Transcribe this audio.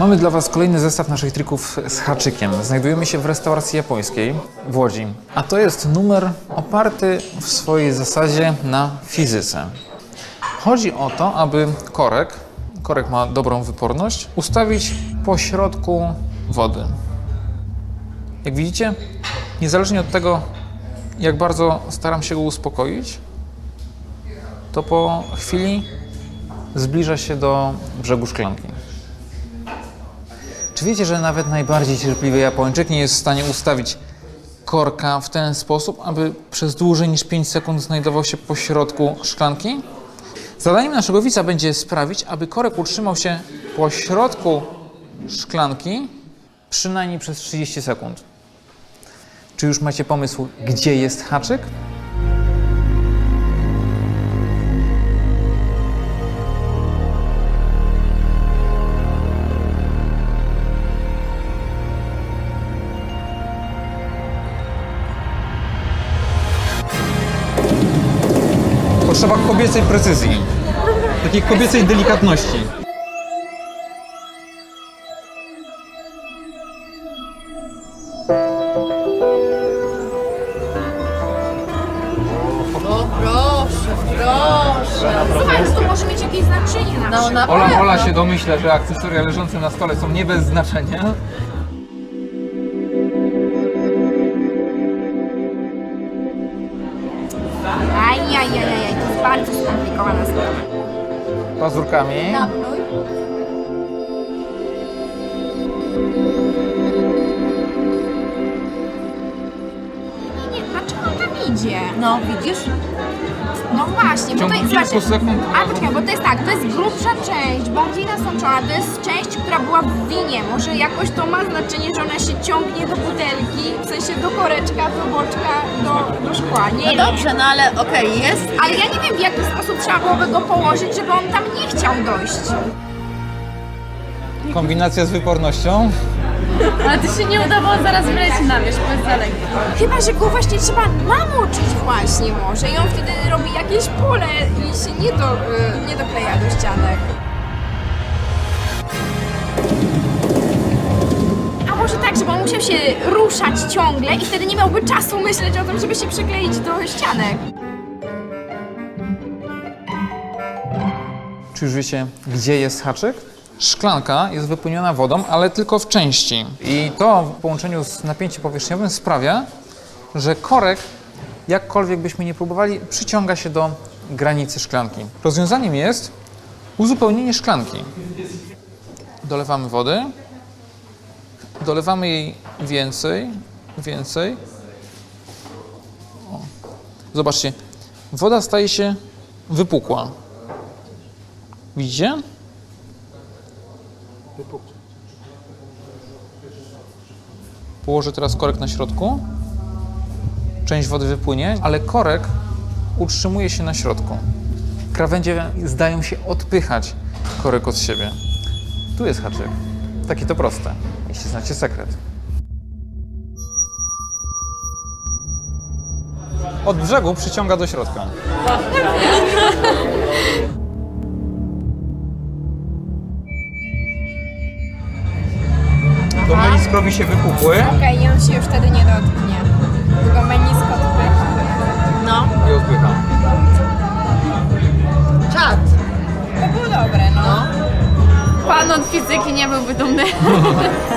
Mamy dla Was kolejny zestaw naszych trików z haczykiem. Znajdujemy się w restauracji japońskiej w Łodzi. A to jest numer oparty w swojej zasadzie na fizyce. Chodzi o to, aby korek, korek ma dobrą wyporność, ustawić po środku wody. Jak widzicie, niezależnie od tego, jak bardzo staram się go uspokoić, to po chwili zbliża się do brzegu szklanki. Czy wiecie, że nawet najbardziej cierpliwy Japończyk nie jest w stanie ustawić korka w ten sposób, aby przez dłużej niż 5 sekund znajdował się po środku szklanki? Zadaniem naszego widza będzie sprawić, aby korek utrzymał się po środku szklanki przynajmniej przez 30 sekund. Czy już macie pomysł, gdzie jest haczyk? Potrzeba kobiecej precyzji. Takiej kobiecej delikatności. No proszę, proszę. Słuchaj, to może mieć jakieś znaczenie na No przykład. na Ola. Ola się domyśla, że akcesoria leżące na stole są nie bez znaczenia. Pazurkami. Napluj. Nie, dlaczego on tam idzie? No widzisz? No właśnie, bo to ciągu jest... kilku Znaczy, sekund- a poczekaj, bo to jest tak, to jest grubsza część, bardziej nasączona, to jest część, która była w winie. Może jakoś to ma znaczenie, że ona się ciągnie do butelki, w sensie do koreczka, do boczka, do, do szkła. Nie, No nie. dobrze, no ale okej, jest. Ale ja nie wiem, w jaki sposób trzeba byłoby go położyć, żeby on tam nie chciał dojść. Kombinacja z wypornością. Ale ty się nie uda, bo on zaraz wleci na wierzch, bo jest za lekki. Chyba, że go właśnie trzeba namoczyć właśnie może i on wtedy robi jakieś pole i się nie, do, y, nie dokleja do ścianek. A może tak, żeby on musiał się ruszać ciągle i wtedy nie miałby czasu myśleć o tym, żeby się przykleić do ścianek. Czy już wiecie, gdzie jest haczyk? Szklanka jest wypełniona wodą, ale tylko w części. I to w połączeniu z napięciem powierzchniowym sprawia, że korek, jakkolwiek byśmy nie próbowali, przyciąga się do granicy szklanki. Rozwiązaniem jest uzupełnienie szklanki. Dolewamy wody, dolewamy jej więcej, więcej. O. Zobaczcie, woda staje się wypukła. Widzicie? Położę teraz korek na środku. Część wody wypłynie, ale korek utrzymuje się na środku. Krawędzie zdają się odpychać korek od siebie. Tu jest haczyk. Takie to proste, jeśli znacie sekret. Od brzegu przyciąga do środka. Do melisk robi się wypukły Okej, i on się już wtedy nie dotknie. Tylko menisko odpycha. No. i odpycha. Czad. To było dobre, no. Pan od fizyki nie byłby dumny.